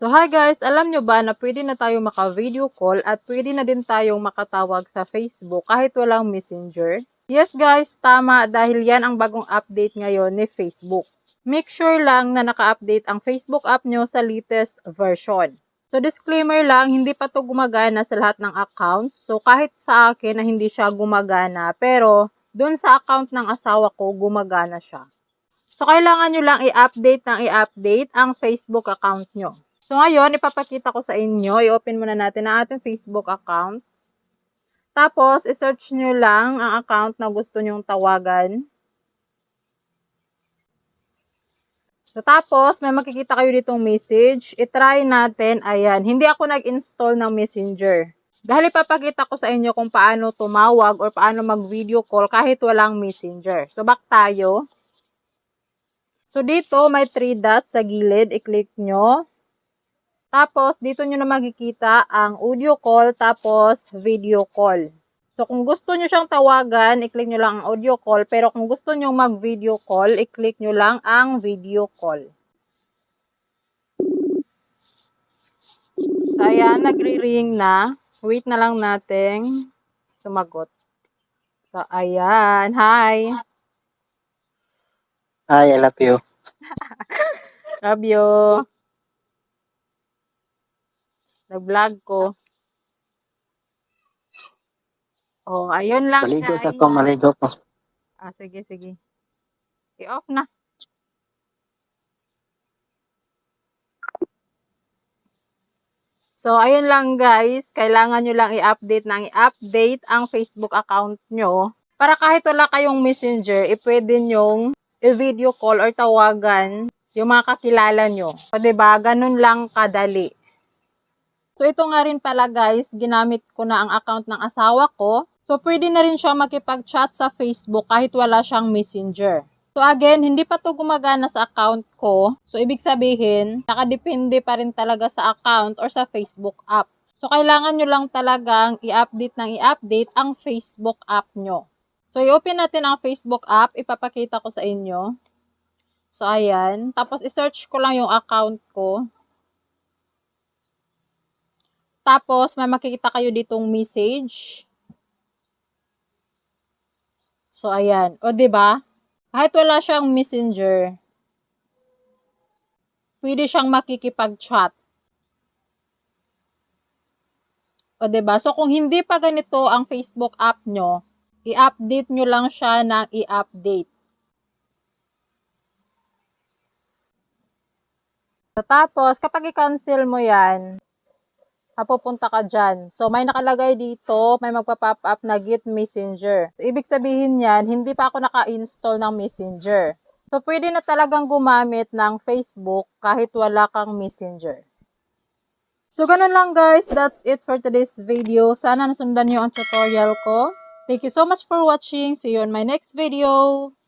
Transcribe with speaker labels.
Speaker 1: So hi guys, alam nyo ba na pwede na tayo maka-video call at pwede na din tayong makatawag sa Facebook kahit walang messenger? Yes guys, tama dahil yan ang bagong update ngayon ni Facebook. Make sure lang na naka-update ang Facebook app nyo sa latest version. So disclaimer lang, hindi pa to gumagana sa lahat ng accounts. So kahit sa akin na hindi siya gumagana, pero dun sa account ng asawa ko, gumagana siya. So kailangan nyo lang i-update ng i-update ang Facebook account nyo. So ngayon, ipapakita ko sa inyo, i-open muna natin ang ating Facebook account. Tapos, i-search nyo lang ang account na gusto nyong tawagan. So, tapos, may makikita kayo ditong message. I-try natin. Ayan. Hindi ako nag-install ng messenger. Dahil ipapakita ko sa inyo kung paano tumawag or paano mag-video call kahit walang messenger. So, back tayo. So, dito may 3 dots sa gilid. I-click nyo. Tapos, dito nyo na makikita ang audio call tapos video call. So, kung gusto nyo siyang tawagan, i-click nyo lang ang audio call. Pero kung gusto nyo mag-video call, i-click nyo lang ang video call. So, ayan, nagre-ring na. Wait na lang natin sumagot. So, ayan. Hi.
Speaker 2: Hi, I love you.
Speaker 1: Love you. Nag-vlog ko. Oh, ayun lang
Speaker 2: Maligo sa ko, maligo ko.
Speaker 1: Ah, sige, sige. I-off na. So, ayun lang guys. Kailangan nyo lang i-update ng i-update ang Facebook account nyo. Para kahit wala kayong messenger, eh, pwede nyong i-video call or tawagan yung mga kakilala nyo. O, diba? Ganun lang kadali. So, ito nga rin pala guys, ginamit ko na ang account ng asawa ko. So, pwede na rin siya makipag-chat sa Facebook kahit wala siyang messenger. So, again, hindi pa to gumagana sa account ko. So, ibig sabihin, nakadepende pa rin talaga sa account or sa Facebook app. So, kailangan nyo lang talagang i-update ng i-update ang Facebook app nyo. So, i-open natin ang Facebook app. Ipapakita ko sa inyo. So, ayan. Tapos, i-search ko lang yung account ko. Tapos, may makikita kayo ditong message. So, ayan. O, ba? Kahit wala siyang messenger, pwede siyang makikipag-chat. O, ba? So, kung hindi pa ganito ang Facebook app nyo, i-update nyo lang siya ng i-update. Tapos, kapag i-cancel mo yan, mapupunta ka dyan. So, may nakalagay dito, may magpa-pop up na Git Messenger. So, ibig sabihin yan, hindi pa ako naka-install ng Messenger. So, pwede na talagang gumamit ng Facebook kahit wala kang Messenger. So, ganun lang guys. That's it for today's video. Sana nasundan nyo ang tutorial ko. Thank you so much for watching. See you on my next video.